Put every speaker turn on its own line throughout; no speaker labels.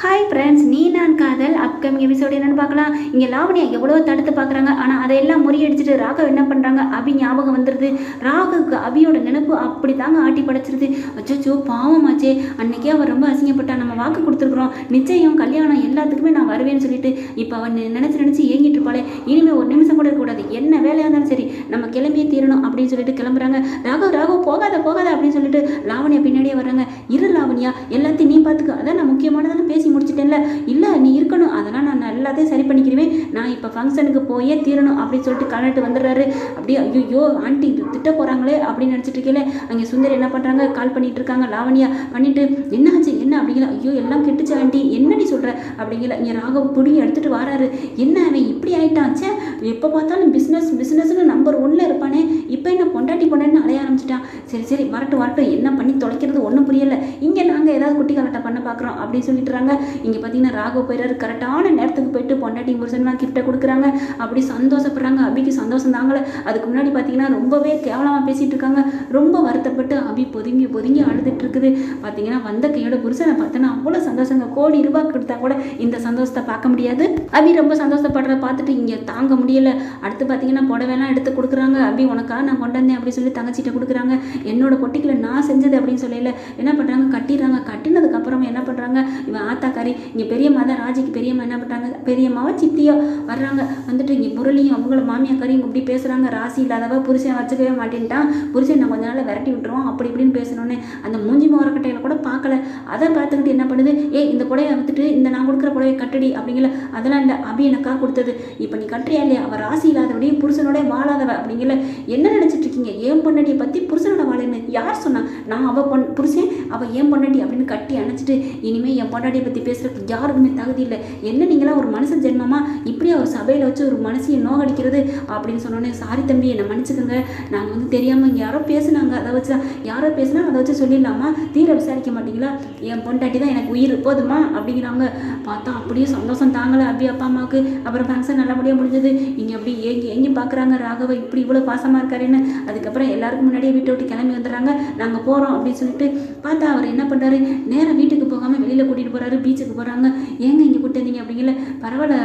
Hi friends நீ நான் காதல். அப்கமிங் எபிசோடு என்னன்னு பார்க்கலாம். இங்கே லாவணியா எவ்வளோ தடுத்து பார்க்குறாங்க. ஆனால் அதையெல்லாம் முறியடிச்சிட்டு ராகவ் என்ன பண்ணுறாங்க அபி ஞாபகம் வந்துடுது ராகவுக்கு அபியோட நினைப்பு அப்படி தாங்க ஆட்டி படைச்சிருது. அச்சோ பாவமாச்சே. அன்னைக்கே அவள் ரொம்ப அசிங்கப்பட்டா. நம்ம வாக்கு கொடுத்துருக்குறோம். நிச்சயம் கல்யாணம் எல்லாத்துக்குமே நான் வருவேன்னு சொல்லிட்டு இப்போ அவன் நினச்சி நினச்சி ஏங்கிட்டு இருப்பாளே. இனிமேல் ஒரு நிமிஷம் கூட இருக்கக்கூடாது. என்ன வேலையாக இருந்தாலும் சரி நம்ம கிளம்பியே தீரணும் அப்படின்னு சொல்லிட்டு கிளம்புறாங்க. ராகவ் ராகவ் போகாத போகாத அப்படின்னு சொல்லிட்டு லாவணியா பின்னாடியே வர்றாங்க. இரு லாவணியா எல்லாத்தையும் நீ பார்த்துக்க அதான் நான் முக்கியமானதான பேசி முடிச்சிட்டேன்ல. இல்லை நீ இருக்கணும். அதெல்லாம் நான் எல்லாத்தையும் சரி பண்ணிக்கிறேன் நான் இப்போ ஃபங்க்ஷனுக்கு போயே தீரணும் அப்படின்னு சொல்லிட்டு கலட்டு வந்துடுறாரு. அப்படியே ஐயோ ஆண்டி திட்ட போகிறாங்களே அப்படின்னு நினச்சிட்டு இருக்கேல அங்கே சுந்தரி என்ன பண்ணுறாங்க கால் பண்ணிட்டு இருக்காங்க. லாவணியா பண்ணிட்டு என்னாச்சு? என்ன? அப்படிங்களா ஐயோ எல்லாம் கெட்டுச்சு ஆண்டி. என்னடி சொல்கிற அப்படிங்கல இங்கே ராகவ் புடி எடுத்துகிட்டு வராரு. என்ன அவன் இப்படி ஆயிட்டாச்சே எப்போ பார்த்தாலும் பிஸ்னஸ் பிஸ்னஸ்னு நம்பர் ஒன்னில் இருப்பானே. இப்போ என்ன பொண்டாட்டி பொண்டாட்டின்னு அலைய ஆரம்பிச்சிட்டான். சரி சரி வரட்டும் வரட்டும். என்ன பண்ணி தொலைக்கிறது? ஒன்றும் புரியல. இங்கே நாங்கள் ஏதாவது குட்டி கலட்டை பண்ண பார்க்குறோம் அப்படின்னு சொல்லிட்டுறாங்க இங்கே பார்த்தீங்கன்னா ராகவ் போயிறாரு. கரெக்டான நேரத்துக்கு போயிட்டு பொண்டாட்டி புருஷன்லாம் கிஃப்ட்டை கொடுக்குறாங்க. அப்படி சந்தோஷப்படுறாங்க. அபிக்கு சந்தோஷம் தாங்களே அதுக்கு முன்னாடி பார்த்தீங்கன்னா ரொம்பவே கேவலமாக பேசிகிட்டு இருக்காங்க. ரொம்ப வருத்தப்பட்டு அபி பொதுங்கி பொதுங்கி அழுதுட்டு இருக்குது. பார்த்தீங்கன்னா வந்த கையோட புருஷனை பார்த்தோன்னா அவ்வளோ சந்தோஷங்க. கோடி ரூபாய் கொடுத்தா கூட இந்த சந்தோஷத்தை பார்க்க முடியாது. அபி ரொம்ப சந்தோஷப்படுறத பார்த்துட்டு இங்கே தாங்க முடியல. அடுத்து பார்த்தீங்கன்னா புடவைலாம் எடுத்து கொடுக்குறாங்க. அபி உனக்கா நான் கொண்டு வந்தேன் அப்படின்னு சொல்லி தங்கச்சிட்ட கொடுக்குறாங்க. என்னோட பொட்டிக்கில் நான் செஞ்சது அப்படின்னு சொல்லல. என்ன பண்ணுறாங்க கட்டிடுறாங்க. கட்டினதுக்கு அப்புறமா என்ன பண்ணுறாங்க இவன் ஆத்தாக்காரி இங்கே பெரியம்மா தான் ராஜிக்கு பெரியம்மா என்ன பண்ணுறாங்க பெரியம்மாவை சித்தியோ வர்றாங்க. வந்துட்டு இங்கே முரளியும் அவங்கள மாமியாக்காரையும் இப்படி பேசுகிறாங்க ராசி இல்லாதவ புருஷன் வச்சுக்கவே மாட்டேன்ட்டான். புருஷன் நான் கொஞ்ச நாள் விரட்டி விட்டுருவோம். அப்படி இப்படின்னு பேசணுன்னு அந்த மூஞ்சி மோரக்கட்டையில கூட பார்க்கல. அதை பார்த்துக்கிட்டு என்ன பண்ணுது? ஏ இந்த புடவையை வந்துட்டு இந்த நான் கொடுக்குற புடவை கட்டடி அப்படிங்கிற அதெல்லாம் இல்லை அபி எனக்காக கொடுத்தது. இப்போ நீ கட்டுறியா இல்லையா? அவள் ராசி இல்லாதபடி புருஷனோட வாழாதவ அப்படிங்கிற என்ன நினச்சிட்டு இருக்கீங்க? ஏன் பொண்டாட்டியை பற்றி புருஷனோட வாழைன்னு யார் சொன்னா? நான் அவள் பொன் புருஷன் அவள் ஏன் பொண்டாட்டி அப்படின்னு கட்டி நினச்சிட்டு இனிமேல் என் பொண்டாட்டியை பற்றி பேசுறதுக்கு யாருக்குமே தகுதி இல்லை. என்ன நீங்களாம் ஒரு மனுஷன் ஜென்மமா? இப்படி அவர் சபையில் வச்சு ஒரு மனசையை நோகடிக்கிறது அப்படின்னு சொன்னோன்னே சாரி தம்பி என்னை மன்னிச்சுக்கோங்க. நாங்கள் வந்து தெரியாமல் இங்கே யாரோ பேசுனாங்க. அதை வச்சு தான் யாரோ பேசுனா அதை வச்சு சொல்லிடலாமா? தீர விசாரிக்க மாட்டீங்களா? என் பொண்டாட்டி தான் எனக்கு உயிர். போதுமா? அப்படிங்கிறாங்க. பார்த்தா அப்படியே சந்தோஷம் தாங்கலை அப்படி அப்பா அம்மாவுக்கு. அப்புறம் ஃபங்க்ஷன் நல்லபடியாக முடிஞ்சது. இங்கே அப்படி ஏங்கி ஏங்கி பார்க்குறாங்க ராகவ. இப்படி இவ்வளோ பாசமாக இருக்காருன்னு. அதுக்கப்புறம் எல்லாருக்கும் முன்னாடியே வீட்டை விட்டு கிளம்பி வந்துடுறாங்க. நாங்கள் போகிறோம் அப்படின்னு சொல்லிட்டு பார்த்தா அவர் என்ன பண்ணுறாரு நேராக வீட்டுக்கு போகாமல் வெளியில் கூட்டிகிட்டு போகிறாரு பீச்சுக்கு போகிறாங்க ஏங்க இங்கே கூட்டு வந்தீங்க அப்படிங்கல. பரவாயில்ல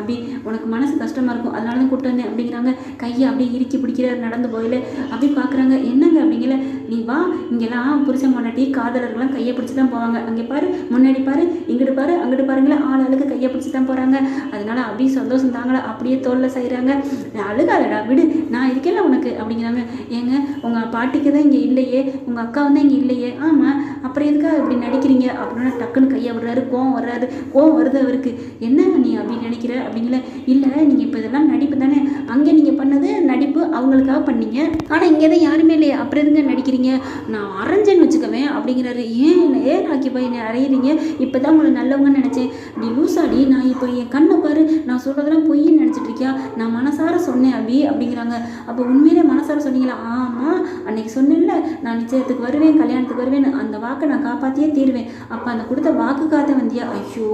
அபி உனக்கு மனசு கஷ்டமாக இருக்கும். அதனால தான் கூட்டு வந்தேன் அப்படிங்கிறாங்க. கையை அப்படியே இறுக்கி பிடிக்கிறாரு நடந்து போயில அப்படி பார்க்குறாங்க என்னங்க அப்படிங்கல. நீ வா இங்கெல்லாம் புருஷன் பொண்டாட்டி காதலர்கள்லாம் கையை பிடிச்சி தான் போவாங்க. அங்கே பாரு முன்னாடி பாரு இங்கிட்டு பாரு அங்கிட்டு பாருங்களேன் ஆள் ஆளுக்கு கையை பிடிச்சி தான் போகிறாங்க அதனால அபி சந்தோஷம் தாங்களா அப்படியே தோல்ல செய்கிறாங்க அழுகாதடா விடு. நான் இருக்கேன்ல உனக்கு அப்படிங்கிறாங்க. ஏங்க உங்கள் பாட்டிக்கு தான் இங்கே இல்லையே. உங்கள் அக்கா வந்து இங்கே இல்லையே. ஆமாம் அப்புறம் எதுக்காக இப்படி நடிக்கிறீங்க? அப்படின்னா டக்குன்னு கையை விடுறாரு கோவம் வர்றாரு. கோவம் வருது அவருக்கு. என்ன நீ அப்படின்னு நினைக்கிற? அப்படிங்கல. இல்லை நீங்கள் இப்போ இதெல்லாம் நடிப்பு தானே. அங்கே நீங்கள் பண்ணது நடிப்பு அவங்களுக்காக பண்ணீங்க. ஆனால் இங்கே தான் யாருமே அப்புறம் எதுங்க நடிக்கிறீங்க? நான் அரைஞ்சேன்னு வச்சுக்கவேன் அப்படிங்கிறாரு. ஏன் ஏன் ராக்கி பாய் என்னை அறையிறீங்க இப்போ தான் உங்களை நல்லவங்கன்னு நினச்சேன். நீ லூசாடி நான் இப்போ என் கண்ணை பாரு நான் சொல்கிறதெல்லாம் பொய்ன்னு நினச்சிட்டு இருக்கியா நான் மனசார சொன்னேன் அபி அப்படிங்கிறாங்க. அப்போ உண்மையிலே மனசார சொன்னீங்களா? ஆமாம் அன்னைக்கு சொன்னேன்ல நான் நிச்சயத்துக்கு வருவேன் கல்யாணத்துக்கு வருவேன் அந்த வாக்கை நான் காப்பாற்றியே தீருவேன். அப்போ அந்த கொடுத்த வாக்கு காத்த வந்தியா? ஐயோ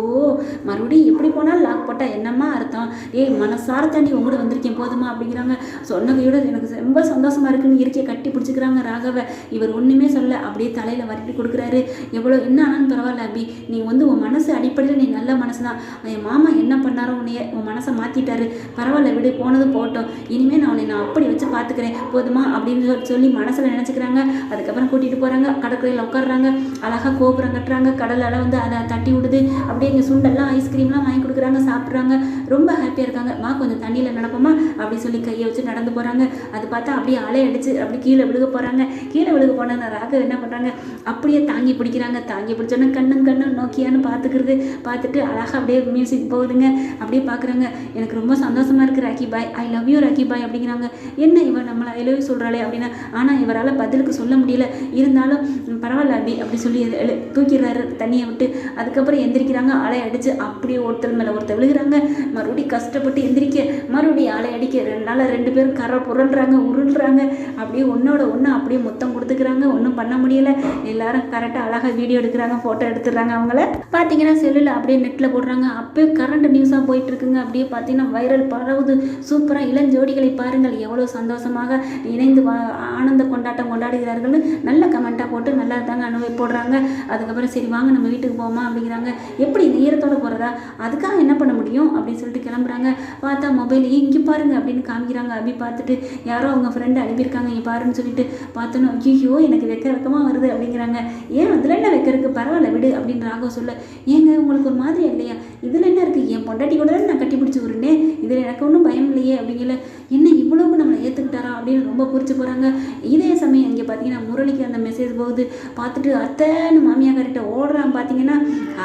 மறுபடியும் எப்படி போனாலும் லாக் போட்டால் என்னம்மா அர்த்தம்? ஏய் மனசார தாண்டி உங்கள்கிட்ட வந்திருக்கேன் போதுமா அப்படிங்கிறாங்க. சொன்னதையோட எனக்கு ரொம்ப சந்தோஷமாக இருக்குன்னு இயற்கையை கட்டி பிடிச்சி பிடிச்சிக்கிறாங்க ராகவ. இவர் ஒன்றுமே சொல்ல அப்படியே தலையில் வரட்டி கொடுக்குறாரு. எவ்வளோ என்ன ஆனாலும் பரவாயில்ல அபி. நீ வந்து உன் மனசு அடிப்படையில் நீ நல்ல மனசு தான் என் மாமா என்ன பண்ணாரோ உன்னைய உன் மனசை மாற்றிட்டாரு பரவாயில்ல விடு போனது போட்டோம். இனிமேல் நான் உன்னை நான் அப்படி வச்சு பார்த்துக்கிறேன் போதுமா? அப்படின்னு சொல்லி சொல்லி மனசில் நினச்சிக்கிறாங்க. அதுக்கப்புறம் கூட்டிகிட்டு போகிறாங்க கடற்கரையில் உட்காடுறாங்க அழகாக கோபுரம் கட்டுறாங்க. கடலால் வந்து அதை தட்டி விடுது. அப்படியே இங்கே சுண்டெல்லாம் ஐஸ்கிரீம்லாம் வாங்கி கொடுக்குறாங்க. சாப்பிட்றாங்க. ரொம்ப ஹாப்பியாக இருக்காங்க. மா கொஞ்சம் தண்ணியில் நடப்போமா? அப்படின்னு சொல்லி கையை வச்சு நடந்து போகிறாங்க அது பார்த்தா அப்படியே அலை அடிச்சு அப்படி கீழே விழுக போகிறாங்க கீழே விழுக போனாங்க ராக என்ன பண்ணுறாங்க அப்படியே தாங்கி பிடிக்கிறாங்க. தாங்கி பிடிச்சோன்னே கண்ணும் கண்ணும் நோக்கியான்னு பார்த்துக்கிறது. பார்த்துட்டு அழகாக அப்படியே மியூசிக் போகுதுங்க. அப்படியே பார்க்குறாங்க. எனக்கு ரொம்ப சந்தோஷமாக இருக்குது Rocky Bhai. I love you Rocky Bhai அப்படிங்கிறாங்க. என்ன இவன் நம்மளை ஐ லவ் யூ சொல்கிறாளே அப்படின்னா ஆனால் இவரால் பதிலுக்கு சொல்ல முடியல. இருந்தாலும் பரவாயில்ல அபி அப்படி சொல்லி எழு- தூக்கிடுறாரு தண்ணியை விட்டு. அதுக்கப்புறம் எந்திரிக்கிறாங்க. அலை அடித்து அப்படியே ஒருத்தர் மேலே ஒருத்தர் விழுகிறாங்க. மறுபடியும் கஷ்டப்பட்டு எந்திரிக்க மறுபடியும் அலை அடிக்க ரெண்டு நாள் ரெண்டு பேரும் கரை புரள்றாங்க உருள்றாங்க. அப்படியே ஒன்றோட ஒன்று அப்படியே மொத்தம் கொடுத்துக்கிறாங்க ஒன்றும் பண்ண முடியல. எல்லாரும் கரெக்டாக அழகாக வீடியோ எடுக்கிறாங்க ஃபோட்டோ எடுத்துடுறாங்க அவங்கள. பார்த்தீங்கன்னா செல்லில் அப்படியே நெட்டில் போடுறாங்க. அப்பயே கரண்ட் நியூஸாக போயிட்டு இருக்குங்க. அப்படியே பார்த்தீங்கன்னா வைரல் பரவுது. சூப்பராக இளஞ்சோடிகளை பாருங்கள். எவ்வளோ சந்தோஷமாக இணைந்து வா- ஆனந்த கொண்டாட்டம் கொண்டாடுகிறார்கள்னு நல்ல கமெண்ட்டாக போட்டு நல்லா தாங்க அனுபவி போடுறாங்க. அதுக்கப்புறம் சரி வாங்க நம்ம வீட்டுக்கு போமா அப்படிங்கிறாங்க. எப்படி நேரத்தோடு போகிறதா அதுக்காக என்ன பண்ண முடியும்? அப்படின்னு சொல்லிட்டு கிளம்புறாங்க. பார்த்தா மொபைல் இங்கே பாருங்க அப்படின்னு காமிக்கிறாங்க. அப்படி பார்த்துட்டு யாரோ அவங்க ஃப்ரெண்டு அனுப்பியிருக்காங்க. இங்கே பாருன்னு சொல்லிட்டு பார்த்தோன்னு ஐயோ எனக்கு வெக்க வெக்கமாக வருது அப்படிங்கிறாங்க. ஏன் அதில் என்ன வெக்க இருக்கு? பரவாயில்ல விடு அப்படின்னு ராகவ சொல்ல ஏங்க உங்களுக்கு ஒரு மாதிரி இல்லையா? இதில் என்ன இருக்குது என் பொண்டாட்டி கூட நான் கட்டி பிடிச்சி விடுனே இதில் எனக்கு ஒன்றும் பயம் இல்லையே அப்படிங்கல. என்ன இவ்வளவு நம்மளை ஏற்றுக்கிட்டாரா அப்படின்னு ரொம்ப புரிச்சு போகிறாங்க இதே சமயம் இங்கே பார்த்தீங்கன்னா முரளிக்கு அந்த மெசேஜ் போகுது. பார்த்துட்டு அத்தைன்னு மாமியாக்கார்கிட்ட ஓடுறான் பார்த்தீங்கன்னா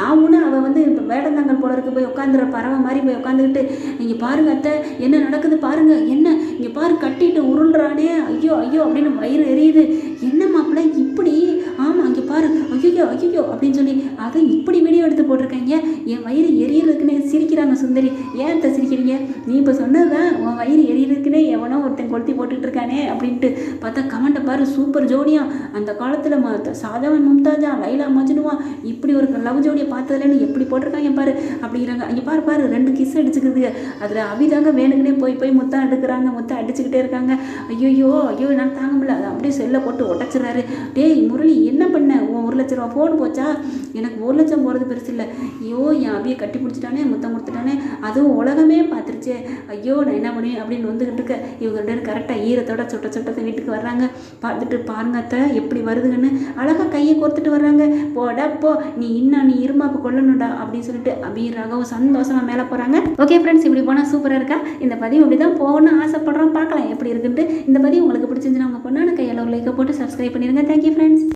ஆவுன்னு அவள் வந்து இப்போ வேடந்தாங்கல் போல இருக்கு. போய் உட்காந்துற பறவை மாதிரி போய் உட்காந்துக்கிட்டு இங்கே பாருங்க அத்தை என்ன நடக்குது பாருங்க என்ன? இங்கே பாரு கட்டிட்டு உருள்றானே ஐயோ ஐயோ அப்படின்னு வயிறு எரியுது. என்ன மாப்பிள்ள இப்படி? ஆமாம் அங்கே பாரு. ஐயோ ஐயோ அப்படின்னு சொல்லி அதை இப்படி வீடியோ எடுத்து போட்டிருக்காங்க. என் வயிறு எரியறதுக்குன்னு சிரிக்கிறாங்க சுந்தரி. ஏன் அத்தை சிரிக்கிறீங்க? நீ இப்போ சொன்னதுதான் உன் வயிறு எரியறதுக்குன்னே எவனோ ஒருத்தன் கொளுத்தி போட்டுட்டு இருக்கானே அப்படின்ட்டு. பார்த்தா கமெண்ட்டை பாரு சூப்பர் ஜோடியா. அந்த காலத்தில் ம சாதவன் மும்தாஜா லைலா மஜ்னுவா இப்படி ஒரு லவ் ஜோடியை பார்த்ததுலன்னு எப்படி போட்டிருக்காங்க பாரு அப்படிங்கிறாங்க. இங்கே பாரு பாரு ரெண்டு கிஸ் அடிச்சுக்குது. அதில் அபிதாங்க வேணுங்கனே போய் போய் முத்தம் எடுக்கிறாங்க முத்தம் அடிச்சுக்கிட்டே இருக்காங்க. ஐயோ ஐயோ நான் தாங்க முடியல. அதை அப்படியே செல்லை போட்டு உடச்சிடுறாரு. டேய் முரளி என்ன பண்ண? உன் ஒரு லட்ச ரூபா ஃபோன் போச்சா? எனக்கு ஒரு லட்சம் போகிறது பெருசு இல்லை. ஐயோ என் அபியை கட்டி பிடிச்சிட்டானே முத்தம் கொடுத்துட்டானே அதுவும் உலகமே பார்த்துருச்சே. ஐயோ நான் என்ன பண்ணுவேன் அப்படின்னு வந்துக்கிட்டு இருக்க. இவங்க ரெண்டு பேரும் கரெக்டாக ஈரத்தோட சுட்ட சுட்டத்தை வீட்டுக்கு வர்றாங்க. பார்த்துட்டு பாருங்க அத்தை எப்படி வருதுங்கன்னு. அழகாக கையை கோர்த்துட்டு வர்றாங்க. போடா போ. நீ இன்னும் நீ இருமாப்பு கொல்லணும்டா அப்படின்னு சொல்லிட்டு அபி ராகவும் சந்தோஷமாக மேலே போகிறாங்க ஓகே ஃப்ரெண்ட்ஸ் இப்படி போனால் சூப்பராக இருக்கா? இந்த பதிவு இப்படி தான் போகணும்னு ஆசைப்படுறோம். பார்க்கலாம் எப்படி இருக்குன்ட்டு. இந்த பதிவு உங்களுக்கு பிடிச்சிருந்துச்சுன்னா உங்கள் பொண்ணான கையில் ஒரு லைக்கை போட்டு சப்ஸ்கிரைப் பண்ணிடுங்க. Thank you friends